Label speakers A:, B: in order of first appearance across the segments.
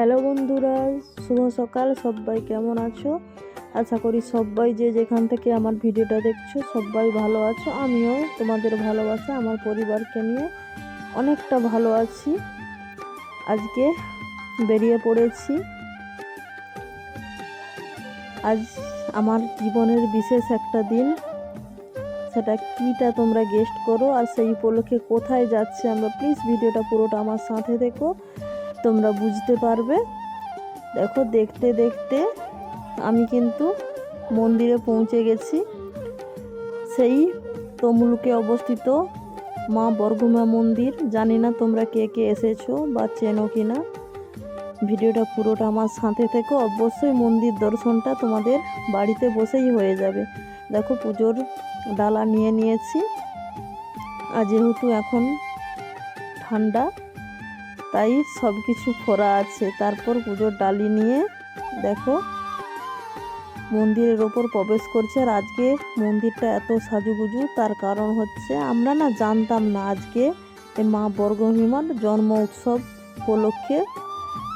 A: Hello বন্ধুরা, শুভ সকাল, সবাই কেমন আছো? আশা করি সবাই যে যেখান থেকে আমার ভিডিওটা দেখছ, সবাই ভালো আছো। আমিও তোমাদের ভালোবাসা, আমার পরিবারকে নিয়ে অনেকটা ভালো আছি। আজকে বেরিয়ে পড়েছি। আজ আমার জীবনের বিশেষ একটা দিন। সেটা কীটা তোমরা গেস্ট করো, আর সেই উপলক্ষে কোথায় যাচ্ছে আমরা প্লিজ ভিডিওটা পুরোটা আমার সাথে দেখো। তোমরা বুঝতে পারবে। দেখো, দেখতে দেখতে আমি কিন্তু মন্দিরে পৌঁছে গেছি। সেই তমলুকে অবস্থিত মা বর্গমা মন্দির। জানি না তোমরা কে কে এসেছ বা চেনো কি না ভিডিওটা পুরোটা আমার সাথে থেকে। অবশ্যই মন্দির দর্শনটা তোমাদের বাড়িতে বসেই হয়ে যাবে। দেখো, পুজোর ডালা নিয়ে নিয়েছি। আর যেহেতু এখন ঠান্ডা তাই সব কিছু ফোরা আছে। তারপর পুজোর ডালি নিয়ে দেখো, মন্দিরের ওপর প্রবেশ করছে। আর আজকে মন্দিরটা এত সাজুগুজু, তার কারণ হচ্ছে আমরা না জানতাম না আজকে এই মা বর্গভীমার জন্ম উৎসব উপলক্ষে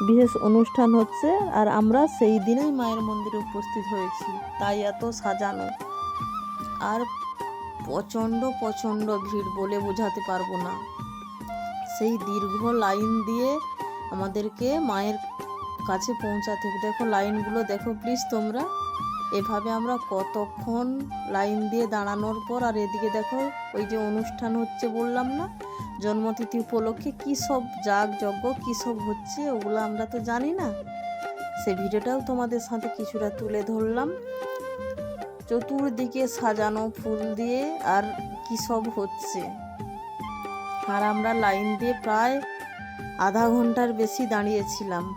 A: বিশেষ অনুষ্ঠান হচ্ছে। আর আমরা সেই দিনেই মায়ের মন্দিরে উপস্থিত হয়েছি। তাই এত সাজানো। আর প্রচণ্ড প্রচণ্ড ভিড় বলে বোঝাতে পারব না। সেই দীর্ঘ লাইন দিয়ে আমাদেরকে মায়ের কাছে পৌঁছাতে হবে। দেখো লাইনগুলো, দেখো প্লিজ তোমরা। এভাবে আমরা কতক্ষণ লাইন দিয়ে দাঁড়ানোর পর, আর এদিকে দেখো ওই যে অনুষ্ঠান হচ্ছে বললাম না, জন্মতিথি উপলক্ষে কী সব যাগ যজ্ঞ, কী সব হচ্ছে ওগুলো আমরা তো জানি না। সে ভিডিওটাও তোমাদের সাথে কিছুটা তুলে ধরলাম। চতুর্দিকে সাজানো ফুল দিয়ে আর কী সব হচ্ছে। আর আমরা লাইন দিয়ে প্রায় আধা ঘণ্টার বেশি দাঁড়িয়েছিলাম।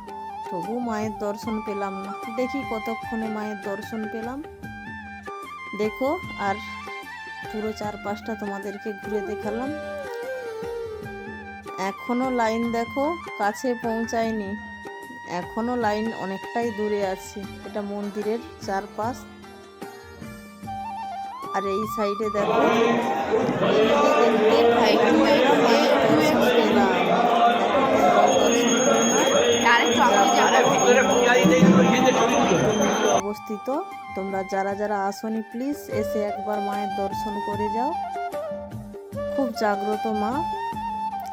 A: তবু মায়ের দর্শন পেলাম না। দেখি কতক্ষণে মায়ের দর্শন পেলাম। দেখো, আর পুরো চারপাশটা তোমাদেরকে ঘুরে দেখালাম। এখনও লাইন দেখো, কাছে পৌঁছায়নি। এখনও লাইন অনেকটাই দূরে আছে। এটা মন্দিরের চারপাশ। আর এই সাইডে দেখো, অবস্থিত। তোমরা যারা যারা আসনি প্লিজ এসে একবার মায়ের দর্শন করে যাও। খুব জাগ্রত মা।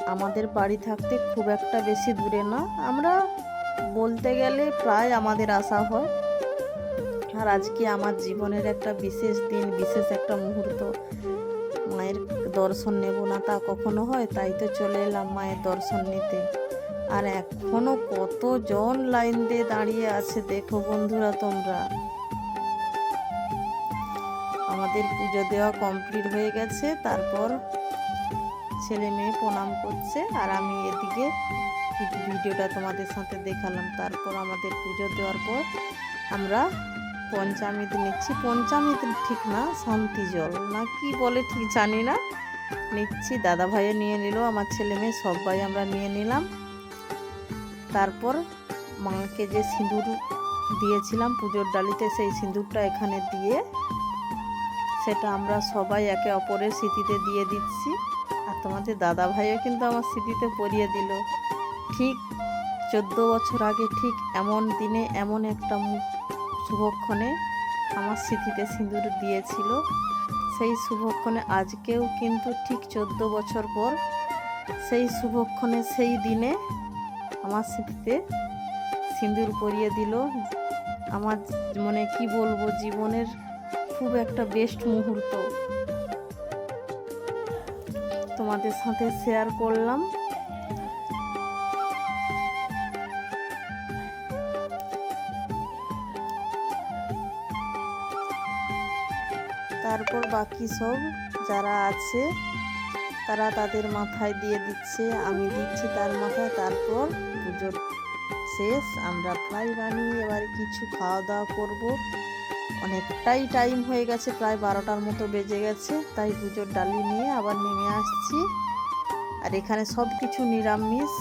A: আমাদের বাড়ি থাকতে খুব একটা বেশি দূরে না। আমরা বলতে গেলে প্রায় আমাদের আসা হয়। আর আজকে আমার জীবনের একটা বিশেষ দিন, বিশেষ একটা মুহূর্ত। মায়ের দর্শন নেব না তা কখনো হয়? তাই তো চলে এলাম মায়ের দর্শন নিতে। আর এখনও কতজন লাইন দিয়ে দাঁড়িয়ে আছে দেখো বন্ধুরা তোমরা। আমাদের পুজো দেওয়া কমপ্লিট হয়ে গেছে, তারপর ছেলে মেয়ে প্রণাম করছে, আর আমি এদিকে ভিডিওটা তোমাদের সাথে দেখালাম। তারপর আমাদের পুজো দেওয়ার পর আমরা পঞ্চামৃত নিচ্ছি। পঞ্চামৃত ঠিক না, শান্তি জল। না কি বলে ঠিক জানি না। নিচ্ছি দাদা ভাইও নিয়ে নিল, আমার ছেলে মেয়ে সবাই আমরা নিয়ে নিলাম। তারপর মাকে যে সিঁদুর দিয়েছিলাম, পুজোর ডালিতে সেই সিঁদুরটা এখানে দিয়ে সেটা আমরা সবাই একে অপরের স্মৃতিতে দিয়ে দিচ্ছি। আর তোমাদের দাদা ভাইও কিন্তু আমার স্মৃতিতে পরিয়ে দিল। ঠিক চোদ্দ বছর আগে, ঠিক এমন দিনে এমন একটা শুভক্ষণে আমার স্মৃতিতে সিঁদুর দিয়েছিল। সেই শুভক্ষণে আজকেও কিন্তু ঠিক চোদ্দ বছর পর সেই শুভক্ষণে সেই দিনে আমার স্মৃতিতে সিঁদুর পরিয়ে দিল। আমার মানে কি বলব, জীবনের খুব একটা বেস্ট মুহূর্ত। তোমাদের সাথে শেয়ার করলাম। তারপর বাকি সব যারা আছে, তারা তাদের মাথায় দিয়ে দিচ্ছে, আমি দিচ্ছি তার মাথায়, তারপর পুজোর শেষ, আমরা প্রায় বানিয়ে এবারে কিছু খাওয়া দাওয়া করব। অনেকটাই টাইম হয়ে গেছে, প্রায় বারোটার মতো বেজে গেছে, তাই পুজোর ডালি নিয়ে আবার নেমে আসছি। আর এখানে সব কিছু নিরামিষ।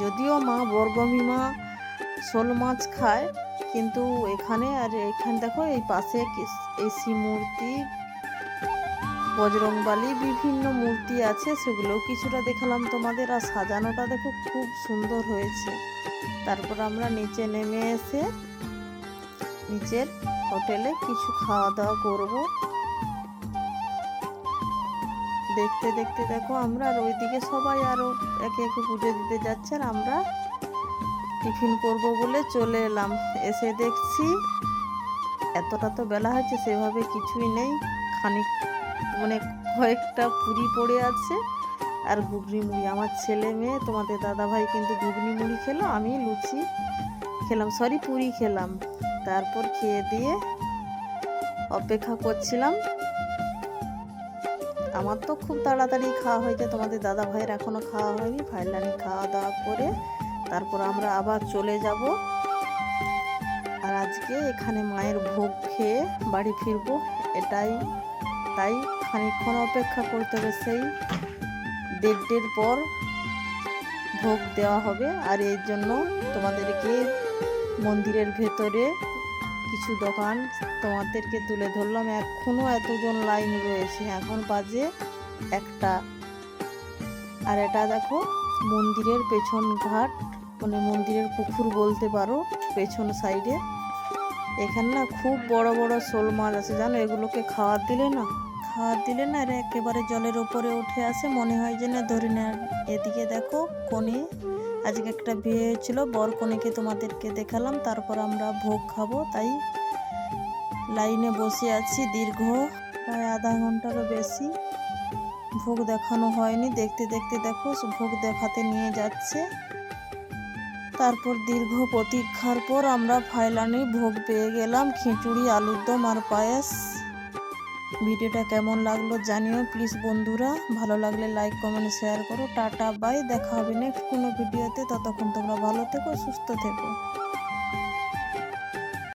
A: যদিও মা বর্গমীমা শোল মাছ খায় কিন্তু এখানে আর এখানে দেখো, এই পাশে এই মূর্তি, বজরংবালি বিভিন্ন মূর্তি আছে, সেগুলোও কিছুটা দেখালাম তোমাদের। আর সাজানোটা দেখো, খুব সুন্দর হয়েছে। তারপর আমরা নিচে নেমে এসে নিচের হোটেলে কিছু খাওয়া দাওয়া করব। দেখতে দেখতে দেখো আমরা, আর ওইদিকে সবাই আরও একে একে পুজো দিতে যাচ্ছে, আর আমরা টিফিন করব বলে চলে এলাম। এসে দেখছি এতটা তো বেলা হয়েছে, সেভাবে কিছুই নেই। খানিক মানে কয়েকটা পুরি পড়ে আছে। আর ঘুগনি মুড়ি আমার ছেলে মেয়ে, তোমাদের দাদা ভাই কিন্তু ঘুগনি মুড়ি খেলো, আমি লুচি খেলাম সরি পুরি খেলাম। তারপর খেয়ে দিয়ে অপেক্ষা করছিলাম। আমার তো খুব তাড়াতাড়ি খাওয়া হয়েছে, তোমাদের দাদা ভাইয়ের এখনও খাওয়া হয়নি ফাইলানি খাওয়া দাওয়া করে তারপর আমরা আবার চলে যাব। আর আজকে এখানে মায়ের ভোগ খেয়ে বাড়ি ফিরবো, এটাই। তাই খানিকক্ষণ অপেক্ষা করতে হবে, সেই দেড়টের পর ভোগ দেওয়া হবে। আর এর জন্য তোমাদেরকে মন্দিরের ভেতরে কিছু দোকান তোমাদেরকে তুলে ধরলাম। এখনও এতজন লাইন রয়েছে, এখন বাজে একটা। আর এটা দেখো, মন্দিরের পেছন ঘাট। মানে মন্দিরের পুকুর বলতে পারো, পেছন সাইডে এখানে না খুব বড় বড় শোল মাছ আছে, জানো? এগুলোকে খাওয়ার দিলে না, খাওয়ার দিলে না এরা একেবারে জলের ওপরে উঠে আসে। মনে হয় যে না ধরি না এদিকে দেখো কনে, আজকে একটা বিয়ে হয়েছিল, বর কনেকে তোমাদেরকে দেখালাম, তারপর আমরা ভোগ খাব, তাই লাইনে বসে আছি দীর্ঘ, প্রায় আধা ঘন্টারও বেশি। ভোগ দেখানো হয়নি, দেখতে দেখতে দেখো, ভোগ দেখাতে নিয়ে যাচ্ছে। তারপর দীর্ঘ প্রতীক্ষার পর আমরা ফাইলানি ভোগ পেয়ে গেলাম, খিচুড়ি, আলুর দম আর পায়েস। ভিডিওটা কেমন লাগল জানিও প্লিজ বন্ধুরা। ভালো লাগলে লাইক, কমেন্ট, শেয়ার করো। Tata, bye. দেখা হবে নেক্সট কোনো ভিডিওতে। ততক্ষণ তোমরা ভালো থেকো, সুস্থ থেকো।